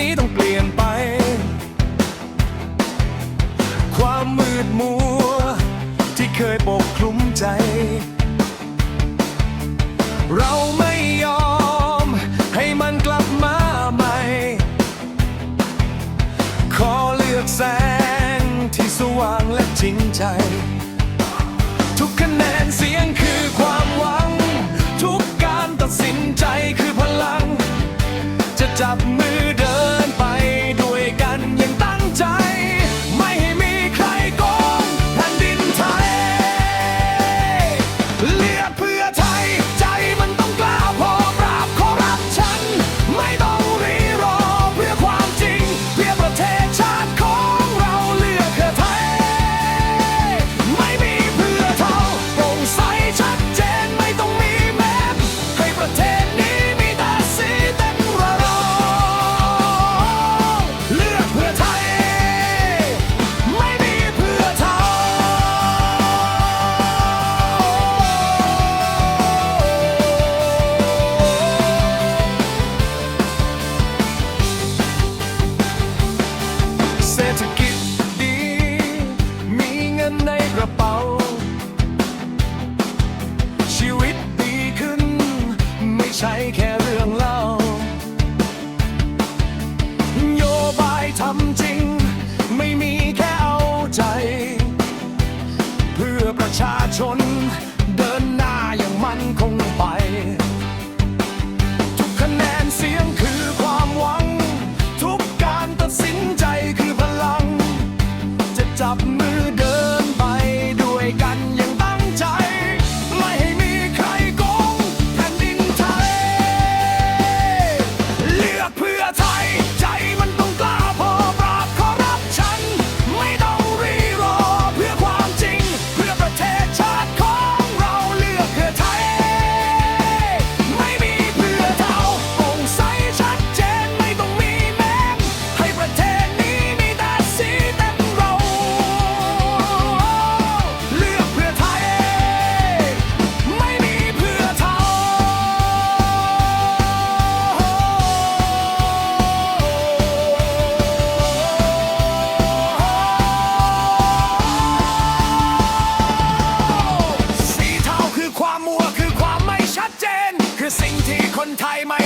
นี้ต้องเปลี่ยนไป ความมืดมัว ที่เคยปกคลุมใจ เราไม่ยอมให้มันกลับมาใหม่ ขอเลือกแสงที่สว่างและจริงใจ ทุกคะแนนเสียงคือความหวัง ทุกการตัดสินใจคือพลัง จะจับ ในกระเป๋า ชีวิตดีขึ้น ไม่ใช่แค่เรื่องเล่า โยบายทำจริง ไม่มีแค่เอาใจ เพื่อประชาชน เดินหน้าอย่างมั่นคง time